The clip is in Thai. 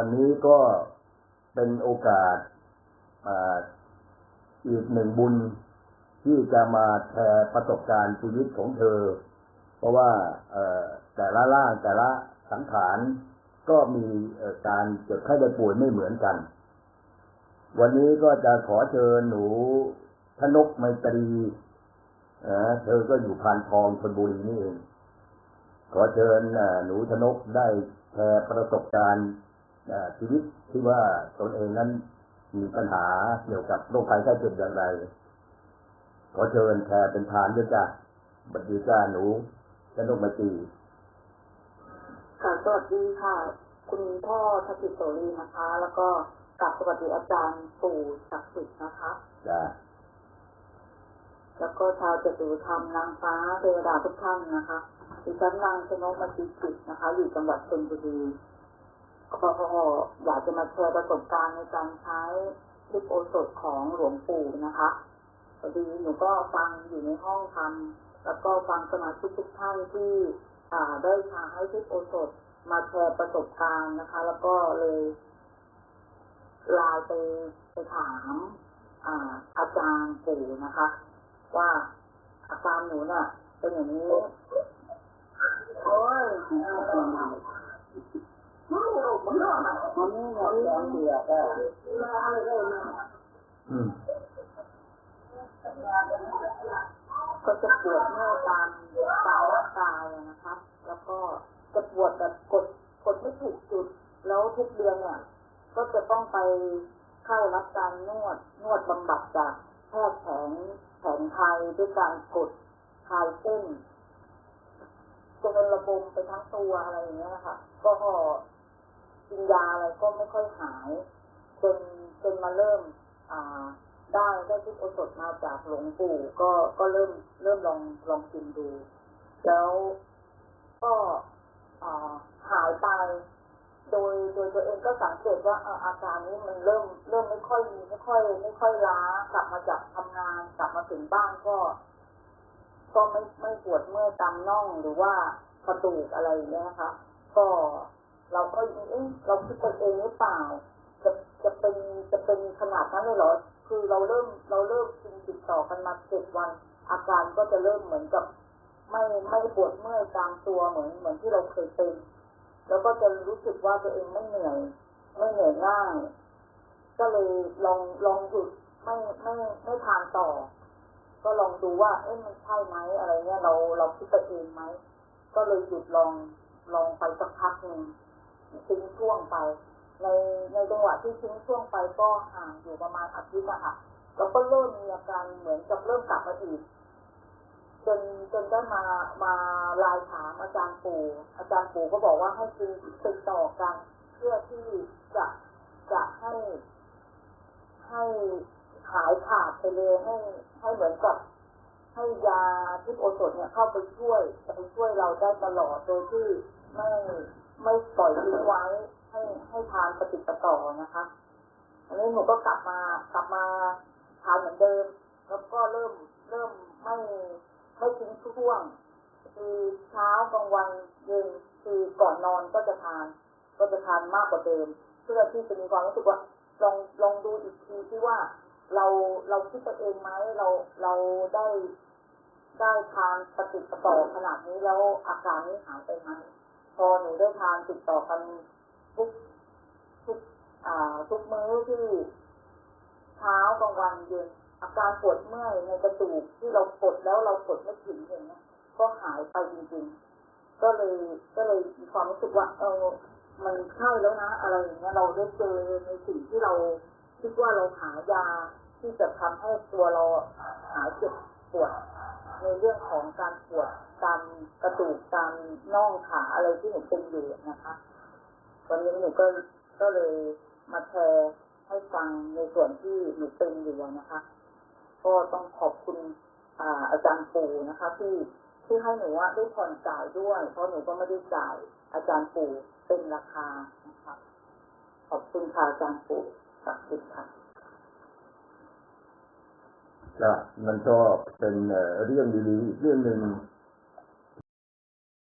วันนี้ก็เป็นโอกาสอีกหนึ่งบุญที่จะมาแชร์ประสบการณ์ชีวิตของเธอ เพราะว่าแต่ละร่างแต่ละสังขารก็มีการเจ็บไข้ได้ป่วยไม่เหมือนกัน วันนี้ก็จะขอเชิญหนูธนกไมตรีเธอก็อยู่พานทองชนบุรีนี่เอง ขอเชิญหนูธนกได้แชร์ประสบการณ์ ชีวิตที่ว่าตนเองนั้นมีปัญหาเกี่ยวกับโรคภัยไข้เจ็บอย่างไร ขอเชิญแชร์เป็นทานด้วยจ้ะบัดดีจ้าหนูธนกไมตรีค่ะสวัสดีค่ะ คุณพ่อธกิจโสรีนะคะ แล้วก็กลับสวัสดีอาจารย์ปู่ศักดิ์สิทธิ์นะคะจ้าแล้วก็ชาวจตุธรรมนางฟ้าเทวดาทุกท่านนะคะดิฉันนางชนกมาจิจิตนะคะ อยู่จังหวัดชลบุรี ก็อยากจะมาแชร์ประสบการณ์ในการใช้ทิพโอสถของหลวงปู่นะคะพอดีหนูก็ฟังอยู่ในห้องทำแล้วก็ฟังสมาชิกทุกท่านที่อ่าได้ใช้ทิพโอสถมาแชร์ประสบการณ์นะคะ แล้วก็เลยไลน์ไปไปถามอาอาจารย์ปู่นะคะ ว่าอาการหนูน่ะเป็นอย่างนี้โอ้ย มันไม่หมดแรงเดียก็อืมก็จะปวดเมื่อยตามตามร่างกายอะนะคะแล้วก็จะปวดแบบกดกดไม่ถูกจุด แล้วทุกเดือนเนี่ย ก็จะต้องไปเข้ารับการนวด นวดบำบัดจากแพทย์แผนแผนไทยด้วยการกดคลายเส้นจนระบมไปทั้งตัวอะไรอย่างเงี้ยนะคะก็ กินยาอะไรก็ไม่ค่อยหายจนจนมาเริ่ม อ่า ได้ได้ที่โอสถมาจากหลวงปู่ก็ก็เริ่มเริ่มลองลองกินดู แล้วก็หายไปโดยโดยตัวเองก็สังเกตว่าอาการนี้มันเริ่มเริ่มไม่ค่อยมีไม่ค่อย ไม่ค่อยล้ากลับมาจากทำงานกลับมาถึงบ้านก็ ก็ไม่ไม่ปวดเมื่อยตามน่องหรือว่ากระดูกอะไรอย่างเงี้ยนะคะ เราก็เอ๊ะเราคิดไปเองหรือเปล่า จะจะเป็นจะเป็นขนาดนั้นเลยเหรอ คือเราเริ่มเราเริ่มกินติดต่อกันมาเจ็ดวัน อาการก็จะเริ่มเหมือนกับ ไม่ไม่ปวดเมื่อยตามตัวเหมือนเหมือนที่เราเคยเป็น แล้วก็จะรู้สึกว่าตัวเองไม่เหนื่อย ไม่เหนื่อยง่ายก็เลยลองลองหยุดไม่ไม่ไม่ทานต่อ ก็ลองดูว่า เอ๊ะมันใช่ไหมอะไรเงี้ยเราเราคิดไปเองไหม ก็เลยหยุดลองลองไปสักพักหนึ่ง ทิ้งช่วงไป ในในจังหวะที่ทิ้งช่วงไปก็ห่างอยู่ประมาณอาทิตย์อะค่ะแล้วก็เริ่มมีอาการเหมือนกับเริ่มกลับมาอีกจนจนได้มามาไลายถามอาจารย์ปู่ อาจารย์ปู่ก็บอกว่าให้กินติดต่อกัน เพื่อที่จะจะให้ให้หายขาดไปเลยให้ให้เหมือนกับให้ยาทิพย์โอสถเนี่ยเข้าไปช่วยจะไปช่วยเราได้ตลอดโดยที่ไม่ ไม่ปล่อยทิ้งไว้ให้ให้ทานปฏิปต่อนะคะอันนี้หนูก็กลับมากลับมาทานเหมือนเดิม แล้วก็เริ่มเริ่มไม่ไม่ทิ้งช่วง คือเช้ากลางวันเย็นคือก่อนนอนก็จะทาน ก็จะทานมากกว่าเดิม เพื่อที่จะมีความรู้สึกว่าลองลองดูอีกทีที่ว่าเราเราคิดตัวเองไหมเราเราได้ได้ทานปฏิปต่อขนาดนี้แล้วอาการนี้หายไปไหม พอหนูได้ทานติดต่อกันทุกทุกอ่าทุกมื้อที่เช้ากลางวันเย็นอาการปวดเมื่อยในกระดูกที่เรากดแล้วเรากดไม่ถึงอย่างเงี้ยก็หายไปจริงๆ ก็เลยก็เลยมีความรู้สึกว่าเออมันใช่แล้วนะอะไรอย่างเงี้ยเราได้เจอในสิ่งที่เราคิดว่าเราหายาที่จะทำให้ตัวเราหายเจ็บปวด ในเรื่องของการปวดตามกระดูกตามน่องขาอะไรที่หนูเป็นอยู่นะคะวันนี้หนูก็ก็เลยมาแชร์ให้ฟังในส่วนที่หนูเป็นอยู่นะคะ ก็ต้องขอบคุณอาอาจารย์ปูนะคะ ที่ที่ให้หนูว่าได้ผ่อนจ่ายด้วย เพราะหนูก็ไม่ได้จ่ายอาจารย์ปูเป็นราคานะคะขอบคุณค่ะอาจารย์ปูสักดิ์สิทธิ์ค่ะ นะมันก็เป็นเรื่องดีๆเรื่องหนึ่ง